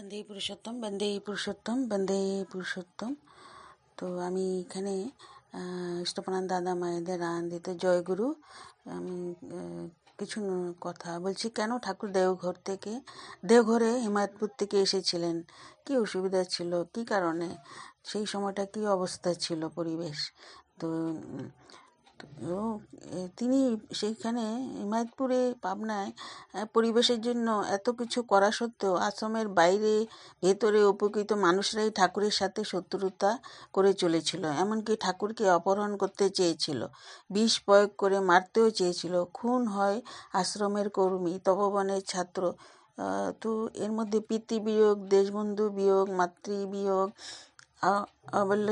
বন্দে পুরুষোত্তম বন্দে পুরুষোত্তম বন্দে পুরুষোত্তম। তো আমি এখানে ইষ্টপনান দাদা মায়েদের আনন্দিত জয়গুরু আমি কিছু কথা বলছি, কেন ঠাকুর দেওঘর থেকে, দেওঘরে হিমায়তপুর থেকে এসেছিলেন? কি অসুবিধা ছিল? কি কারণে? সেই সময়টা কি অবস্থা ছিল পরিবেশ? তো তো তিনি সেইখানে হিমায়তপুরে, পাবনায় পরিবেশের জন্য এত কিছু করা সত্ত্বেও আশ্রমের বাইরে, ভেতরে উপকৃত মানুষরাই ঠাকুরের সাথে শত্রুতা করে চলেছিল। এমনকি ঠাকুরকে অপহরণ করতে চেয়েছিল। বিষ প্রয়োগ করে মারতেও চেয়েছিল। খুন হয় আশ্রমের কর্মী, তপবনের ছাত্র। তো এর মধ্যে পিতৃ বিয়োগ দেশবন্ধু বিয়োগ মাতৃ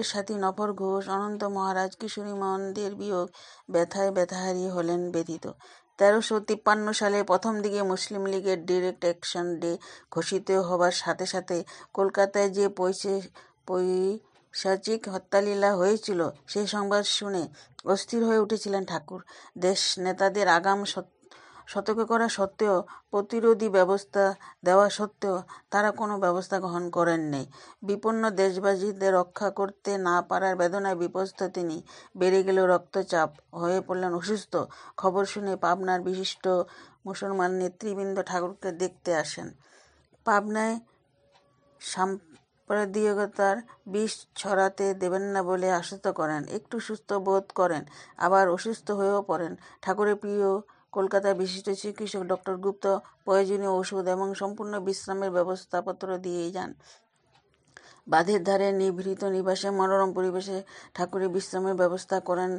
সাথী নফর ঘোষ, অনন্ত মহারাজ কিশোরী মোহনদের বিয়োগ ব্যথায় ব্যথাহারী হলেন ব্যথিত। তেরোশো তিপ্পান্ন সালে প্রথম দিকে মুসলিম লীগের ডিরেক্ট অ্যাকশন ডে ঘোষিত হবার সাথে সাথে কলকাতায় যে পৈশে, পৈশাচিক হত্যালীলা হয়েছিল সেই সংবাদ শুনে অস্থির হয়ে উঠেছিলেন ঠাকুর। দেশ নেতাদের আগাম সত- সতর্ক করা সত্ত্বেও প্রতিরোধী ব্যবস্থা দেওয়া সত্ত্বেও তারা কোনো ব্যবস্থা গ্রহণ করেননি বিপন্ন দেশবাসীদের রক্ষা করতে না পারার বেদনায় বিপস্ত তিনি। বেড়ে গেল রক্তচাপ। হয়ে পড়লেন অসুস্থ। খবর শুনে পাবনার বিশিষ্ট মুসলমান নেতৃবৃন্দ ঠাকুরকে দেখতে আসেন। পাবনায় সাম্প্রদায়িকতার বিষ ছড়াতে দেবেন না বলে আশ্বস্ত করেন। একটু সুস্থ বোধ করেন। আবার অসুস্থ হয়েও পড়েন। ঠাকুরের প্রিয় কলকাতার বিশিষ্ট চিকিৎসক ডক্টর গুপ্ত প্রয়োজনীয় ওষুধ এবং সম্পূর্ণ বিশ্রামের ব্যবস্থাপত্র দিয়েই যান। বাঁধের ধারে নিভৃত নিবাসে মনোরম পরিবেশে ঠাকুরের বিশ্রামের ব্যবস্থা করেন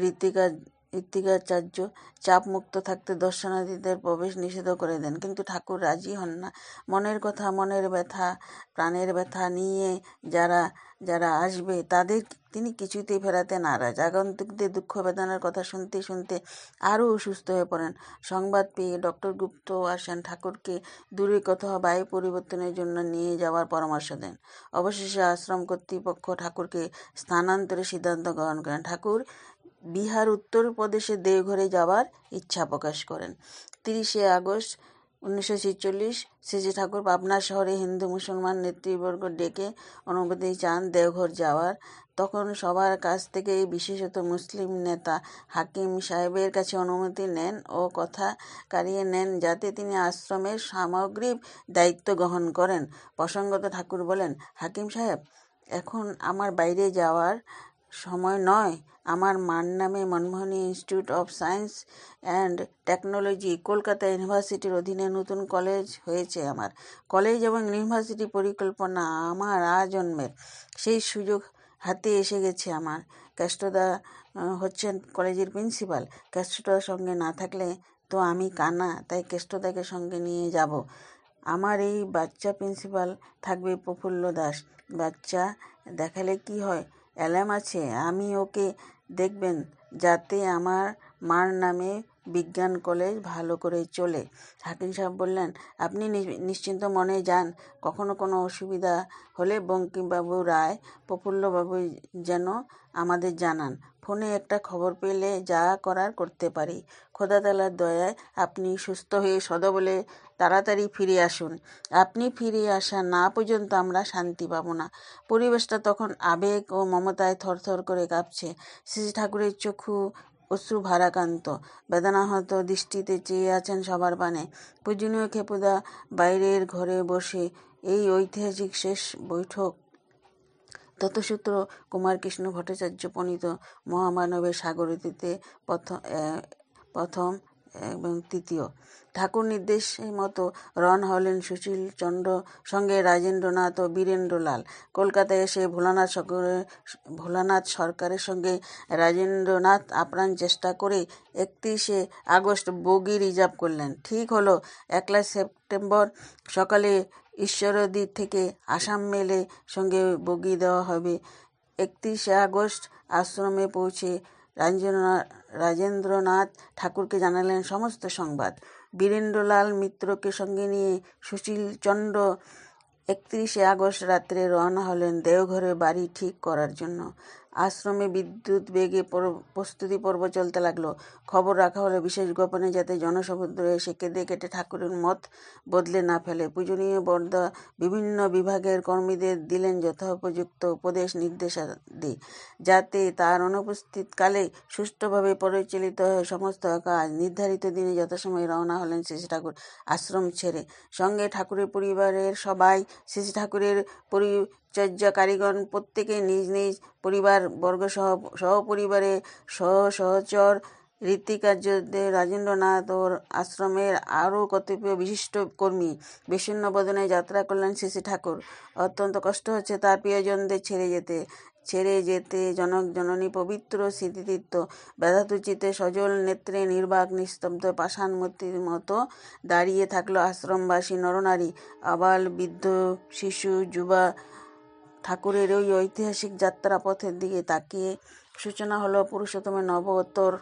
ঋত্বিকা ঋত্বিকাচার্য চাপ মুক্ত থাকতে দর্শনার্থীদের প্রবেশ নিষেধ করে দেন। কিন্তু ঠাকুর রাজি হন না। মনের কথা, মনের ব্যথা, প্রাণের ব্যথা নিয়ে যারা যারা আসবে, তাদের তিনি কিছুতেই ফেরাতে নারাজ। আগন্তুকদের দুঃখ বেদনার কথা শুনতে শুনতে আরও অসুস্থ হয়ে পড়েন। সংবাদ পেয়ে ডক্টর গুপ্ত আসেন ঠাকুরকে দূরে কোথাও বায়ু পরিবর্তনের জন্য নিয়ে যাওয়ার পরামর্শ দেন। অবশেষে আশ্রম কর্তৃপক্ষ ঠাকুরকে স্থানান্তরের সিদ্ধান্ত গ্রহণ করেন। ঠাকুর বিহার উত্তরপ্রদেশে দেওঘরে যাওয়ার ইচ্ছা প্রকাশ করেন। তিরিশে আগস্ট উনিশশো ছেচল্লিশ শ্রী ঠাকুর পাবনা শহরে হিন্দু মুসলমান নেতৃবর্গ ডেকে অনুমতি চান দেওঘর যাওয়ার। তখন সবার কাছ থেকে বিশেষত মুসলিম নেতা হাকিম সাহেবের কাছে অনুমতি নেন ও কথা কারিয়ে নেন যাতে তিনি আশ্রমের সামগ্রিক দায়িত্ব গ্রহণ করেন। প্রসঙ্গত ঠাকুর বলেন, হাকিম সাহেব, এখন আমার বাইরে যাওয়ার সময় নয়। আমার মার নামে Manmohini institute of science and technology, Kolkata ইউনিভার্সিটির অধীনে নতুন কলেজ হয়েছে আমার। কলেজ এবং ইউনিভার্সিটি পরিকল্পনা আমার আজন্মের। সেই সুযোগ হাতে এসে গেছে আমার। ক্যাস্টোদা হচ্ছেন কলেজের প্রিন্সিপাল। ক্যাস্টোদার সঙ্গে না থাকলে তো আমি কানা, তাই কেষ্টদাকে সঙ্গে নিয়ে যাব। আমার এই বাচ্চা প্রিন্সিপাল থাকবে প্রফুল্ল দাস। বাচ্চা দেখালে কি হয়? অ্যালার্ম আছে আমি ওকে দেখবেন যাতে আমার মার নামে বিজ্ঞান কলেজ ভালো করে চলে। হাকিম সাহেব বললেন, আপনি নিশ্চিন্ত মনে যান, কখনো কোনো অসুবিধা হলে বঙ্কিমবাবু রায়, প্রফুল্লবাবু যেন আমাদের জানান। ফোনে একটা খবর পেলে যা করার করতে পারি। খোদাতালার দয়ায় আপনি সুস্থ হয়ে সদবলে তাড়াতাড়ি ফিরে আসুন। আপনি ফিরে আসা না পর্যন্ত আমরা শান্তি পাবো না। পরিবেশটা তখন আবেগ ও মমতায় থরথর করে কাঁপছে। শ্রী ঠাকুরের চক্ষু অশ্রু ভারাকান্ত বেদনাহত দৃষ্টিতে চেয়ে আছেন সবার পানে পূজনীয় খেপুদা বাইরের ঘরে বসে এই ঐতিহাসিক শেষ বৈঠক। ততসূত্র কুমারকৃষ্ণ ভট্টাচার্য প্রণীত মহামানবের সাগরতীতে প্রথম প্রথম এবং তৃতীয়, ঠাকুর নির্দেশের মতো রন হলেন সুশীল চন্দ্র সঙ্গে রাজেন্দ্রনাথ ও বীরেন্দ্রলাল। কলকাতায় এসে ভোলানাথ ভোলানাথ সরকারের সঙ্গে রাজেন্দ্রনাথ আপ্রাণ চেষ্টা করে একত্রিশে আগস্ট বগি রিজার্ভ করলেন। ঠিক হলো একলা সেপ্টেম্বর সকালে ঈশ্বরদী থেকে আসাম মেলে সঙ্গে বগি দেওয়া হবে। একত্রিশে আগস্ট আশ্রমে পৌঁছে রাজেন্দ্রনাথ ঠাকুরকে জানালেন সমস্ত সংবাদ। বীরেন্দ্রলাল মিত্রকে সঙ্গে নিয়ে সুশীল চন্দ্র একত্রিশে আগস্ট রাত্রে রওনা হলেন দেওঘরে বাড়ি ঠিক করার জন্য। আশ্রমে বিদ্যুৎ বেগে পর- প্রস্তুতি পর্ব চলতে লাগল। খবর রাখা হলো, বিশেষ গোপনে যাতে জনসমুদ্র এসে কেঁদে কেটে ঠাকুরের মত বদলে না ফেলে। পূজনীয় বর্দা বিভিন্ন বিভাগের কর্মীদের দিলেন যথোপযুক্ত উপদেশ নির্দেশাদি, যাতে তার অনুপস্থিত কালে সুষ্ঠুভাবে পরিচালিত হয় সমস্ত কাজ নির্ধারিত দিনে যথাসময়ে রওনা হলেন শ্রী ঠাকুর আশ্রম ছেড়ে। সঙ্গে ঠাকুরের পরিবারের সবাই শ্রী ঠাকুরের পরিচর্যা কারিগণ প্রত্যেকে নিজ নিজ পরিবার বর্গ সহ, সহপরিবারে সহ, সহচর ঋত্বিকার্যদের রাজেন্দ্রনাথ ও আশ্রমের আরও কতিপয় বিশিষ্ট কর্মী বদনে যাত্রা করলেন শ্রী ঠাকুর। অত্যন্ত কষ্ট হচ্ছে তার প্রিয়জনদের ছেড়ে যেতে। ছেড়ে যেতে জনক জননী পবিত্র স্মৃতিতীর্থ ব্যথাতুচিতে সজল নেত্রে নির্বাক নিস্তব্ধ পাষাণ মূর্তির মতো দাঁড়িয়ে থাকল আশ্রমবাসী নরনারী। আবাল বৃদ্ধ, শিশু, যুবা ঠাকুরের ওই ঐতিহাসিক যাত্রা পথের দিকে তাকিয়ে সূচনা হলো পুরুষোত্তমের নবতর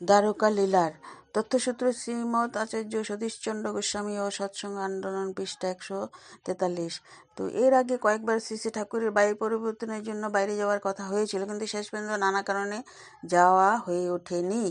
দ্বারকা লীলার। তথ্যসূত্র শ্রীমৎ আচার্য সতীশচন্দ্র গোস্বামী ও সৎসঙ্গ আন্দোলন পৃষ্ঠা একশো তেতাল্লিশ। তো এর আগে কয়েকবার শ্রী শ্রী ঠাকুরের বায়ু পরিবর্তনের জন্য বাইরে যাওয়ার কথা হয়েছিল, কিন্তু শেষ পর্যন্ত নানা কারণে যাওয়া হয়ে ওঠেনি।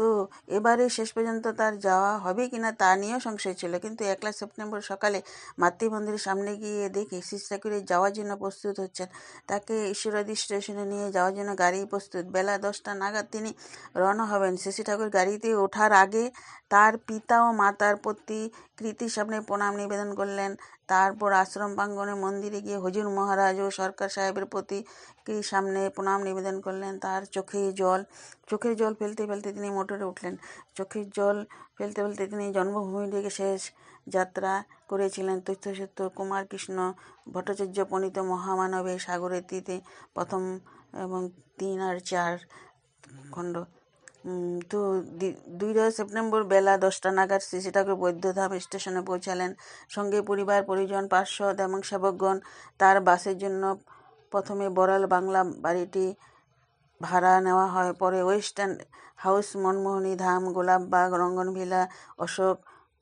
তো এবারে শেষ পর্যন্ত তার যাওয়া হবে কিনা তা নিয়েও সংশয় ছিল। কিন্তু একলা সেপ্টেম্বর সকালে মাতৃমন্দিরের সামনে গিয়ে দেখে ঠাকুরের যাওয়ার জন্য প্রস্তুত হচ্ছেন। তাকে ঈশ্বরাদি স্টেশনে নিয়ে যাওয়ার জন্য গাড়ি প্রস্তুত। বেলা দশটা নাগাদ তিনি রওনা হবেন। শ্রী ঠাকুর গাড়িতে ওঠার আগে তার পিতা ও মাতার প্রতি কৃতির সামনে প্রণাম নিবেদন করলেন। তারপর আশ্রম প্রাঙ্গণে মন্দিরে গিয়ে হুজুর মহারাজ ও সরকার সাহেবের প্রতি সামনে প্রণাম নিবেদন করলেন, তার চোখে জল। চোখের জল ফেলতে ফেলতে তিনি মোটরে উঠলেন। চোখের জল ফেলতে ফেলতে তিনি জন্মভূমি থেকে শেষ যাত্রা করেছিলেন তথ্যসূত্র কুমার কৃষ্ণ ভট্টাচার্য প্রণীত মহামানবের সাগরের তীরে প্রথম এবং তিন আর চার খণ্ড। তো দুইরা সেপ্টেম্বর বেলা দশটা নাগাদ শ্রী ঠাকুর বৈদ্যধাম স্টেশনে পৌঁছালেন। সঙ্গে পরিবার, পরিজন, পার্শ্বদ এবং সেবকগণ তার বাসের জন্য প্রথমে বড়াল বাংলা বাড়িটি ভাড়া নেওয়া হয়। পরে western house, Manmohini Dham Golapbag Ranganvila, Ashok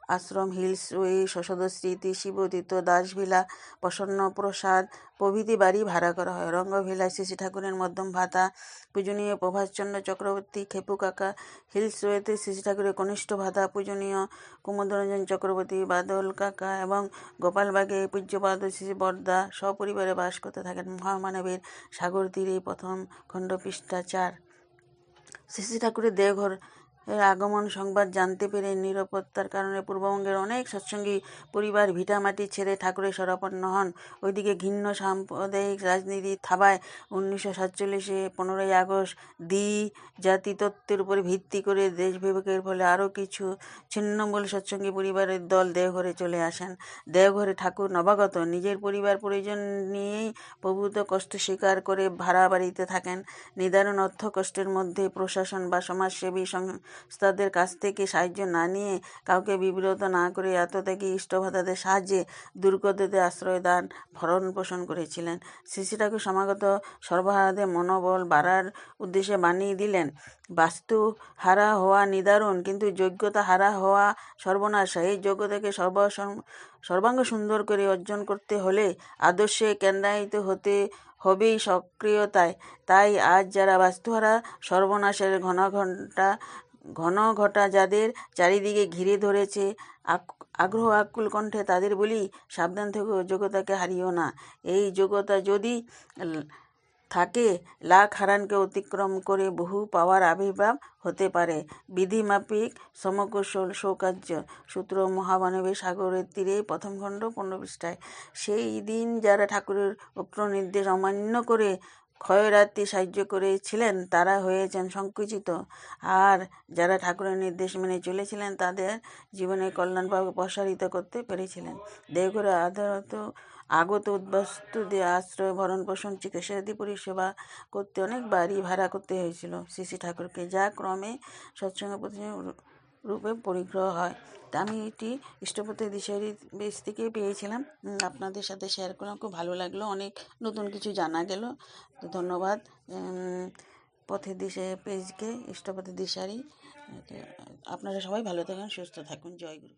Ashram hills way শশদ স্মৃতি শিবতীর্থ দাসভিলা, প্রসন্ন প্রসাদ, প্রভৃতি বাড়ি ভাড়া করা হয়। রঙ্গভিলা শ্রী ঠাকুরের মধ্যম ভাতা, পূজনীয় প্রভাষচন্দ্র চক্রবর্তী, খেপু কাকা হিলস ওয়েতে শ্রী ঠাকুরের কনিষ্ঠ ভাতা, পূজনীয় কুমুদরঞ্জন চক্রবর্তী, বাদল কাকা এবং গোপালবাগে পূজ্যপাদ শ্রী বর্দা সপরিবারে বাস করতে থাকেন মহামানবের সাগর তীরে প্রথম খণ্ড পৃষ্ঠা চার। শ্রী ঠাকুরের দেওঘর এর আগমন সংবাদ জানতে পেরে নিরাপত্তার কারণে পূর্ববঙ্গের অনেক সৎসঙ্গী পরিবার ভিটামাটি ছেড়ে ঠাকুরে শরণাপন্ন হন। ওইদিকে ঘিন্ন সাম্প্রদায়িক রাজনীতি থাবায় উনিশশো সাতচল্লিশে পনেরোই আগস্ট দ্বি জাতি তত্ত্বের উপরে ভিত্তি করে দেশ বিভাগের ফলে আরও কিছু ছিন্নমূল সৎসঙ্গী পরিবারের দল দেওঘরে চলে আসেন। দেওঘরে ঠাকুর নবাগত নিজের পরিবার পরিজন নিয়েই প্রভূত কষ্ট স্বীকার করে ভাড়া বাড়িতে থাকেন। নিদারুণ অর্থ কষ্টের মধ্যে প্রশাসন বা সমাজসেবী সংস্থাদের কাছ থেকে সাহায্য না নিয়ে কাউকে বিব্রত না করে আত্মত্যাগী ইষ্টভাতাদের সাহায্যে দুর্গতদের আশ্রয় দান, ভরণ পোষণ করেছিলেন। শ্রী ঠাকুর সমাগত সর্বহারাদের মনোবল বাড়ার উদ্দেশ্যে বানিয়ে দিলেন। বাস্তু হারা হওয়া নিদারুণ, কিন্তু যোগ্যতা হারা হওয়া সর্বনাশ। এই যোগ্যতাকে সর্ব সর্বাঙ্গ সুন্দর করে অর্জন করতে হলে আদর্শে কেন্দ্রায়িত হতে হবেই সক্রিয়তায়। তাই আজ যারা বাস্তুহারা সর্বনাশের ঘন ঘণ্টা ঘন ঘটা যাদের চারিদিকে ঘিরে ধরেছে আগ্রহ আকুল কণ্ঠে তাদের বলি, সাবধান থেকে, যোগ্যতাকে হারিও না। এই যোগ্যতা যদি থাকে, লাখ হারানকে অতিক্রম করে বহু পাওয়ার আবির্ভাব হতে পারে। বিধিমাপিক সমকুশল সৌকার্য, সূত্র মহামানবের সাগরের তীরে প্রথম খণ্ড পনেরো পৃষ্ঠায়। সেই দিন যারা ঠাকুরের উক্ত নির্দেশ অমান্য করে ক্ষয়রাত্রি সাহায্য করেছিলেন, তারা হয়েছেন সংকুচিত। আর যারা ঠাকুরের নির্দেশ মেনে চলেছিলেন, তাদের জীবনের কল্যাণভাব প্রসারিত করতে পেরেছিলেন। দেওঘরে আধারত আগত উদ্বাস্তুদের আশ্রয়, ভরণ পোষণ, চিকিৎসাদি পরিষেবা করতে অনেক বাড়ি ভাড়া করতে হয়েছিল। শ্রী শ্রী ঠাকুরকে যা ক্রমে সৎসঙ্গ প্রতিষ্ঠান রূপে পরিগ্রহ হয়। তা আমি এটি ইষ্টপতি দিশারি বেশ থেকে পেয়েছিলাম। আপনাদের সাথে শেয়ার করলাম। খুব ভালো লাগল। অনেক নতুন কিছু জানা গেল। তো ধন্যবাদ। পথের দিশে পেজকে ইষ্টপতি দিশারি। আপনারা সবাই ভালো থাকুন, সুস্থ থাকুন। জয় গুরু।